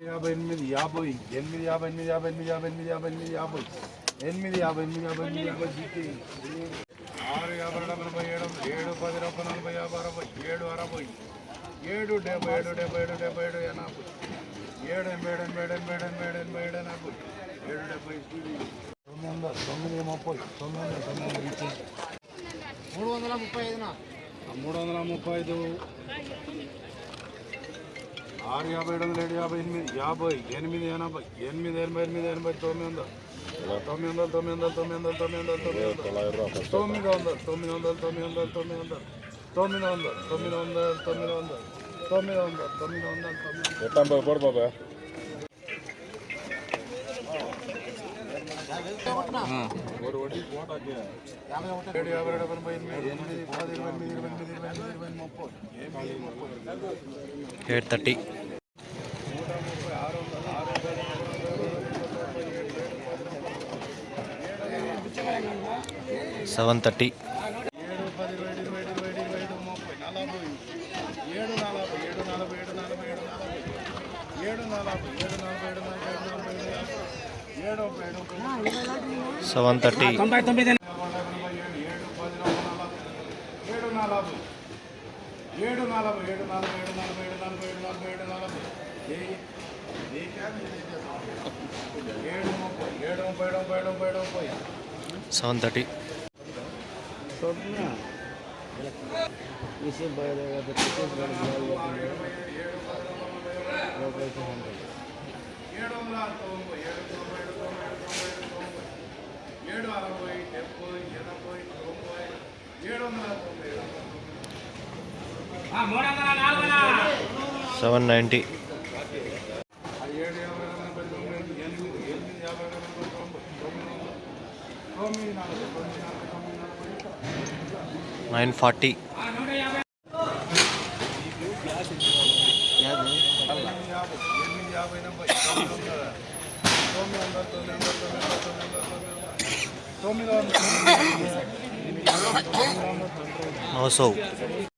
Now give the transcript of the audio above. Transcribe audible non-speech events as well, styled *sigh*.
యాభై ఎనిమిది యాభై ఎనిమిది యాభై ఎనిమిది యాభై ఎనిమిది యాభై ఎనిమిది యాభై ఎనిమిది యాభై ఎనిమిది యాభై ఎనిమిది యాభై ఎనిమిది యాభై జీటీ. ఆరు యాభై నలభై ఏడు ఏడు పది రూపాయ నలభై యాభై అరవై ఏడు అరవై ఏడు డెబ్బై ఏడు డెబ్బై ఏడు డెబ్బై ఏడు ఎనభై ఏడు ఎనభై ఏడు ఎనభై ఏడు ఎనభై ఏడు ఎనభై ఏడు ఎనభై ఏడు ఎనభై ఏడు డెబ్బై తొమ్మిది వందల తొమ్మిది ముప్పై తొమ్మిది వందల తొమ్మిది వందలు మూడు వందల ముప్పై ఐదున? మూడు వందల ముప్పై ఐదు. ఆరు యాభై ఏడు వందల ఏడు యాభై ఎనిమిది యాభై ఎనిమిది ఎనభై ఎనిమిది ఎనభై ఎనిమిది ఎనభై తొమ్మిది వందలు తొమ్మిది వందలు తొమ్మిది వందలు తొమ్మిది వందలు తొమ్మిది వందలు తొమ్మిది వందలు తొమ్మిది వందలు తొమ్మిది వందలు తొమ్మిది వందలు తొమ్మిది వందలు తొమ్మిది వందలు తొమ్మిది వందలు తొమ్మిది వందలు తొమ్మిది వందలు తొమ్మిది వందలు యాభై ఒకటి ఏడు యాభై ఏడు ఎనభై ఎనిమిది ఎనిమిది పది eight thirty seven thirty seven thirty తొంభై ఏడు నలభై ఏడు నలభై ఏడు నలభై ఏడు నలభై ఏడు నలభై ఏడు నలభై? ఏడు ముప్పై ఏడు ముప్పై ముప్పై ముప్పై ఏడు ముప్పై. Seven thirty. ఏడు వందల తొంభై ఏడు తొంభై ఏడు తొంభై ఏడు తొంభై ఏడు తొంభై. ఏడు అరవై డెబ్బై ఎనభై తొంభై. ఏడు వందల తొంభై ఏడు seven ninety. Nine forty. *laughs* No so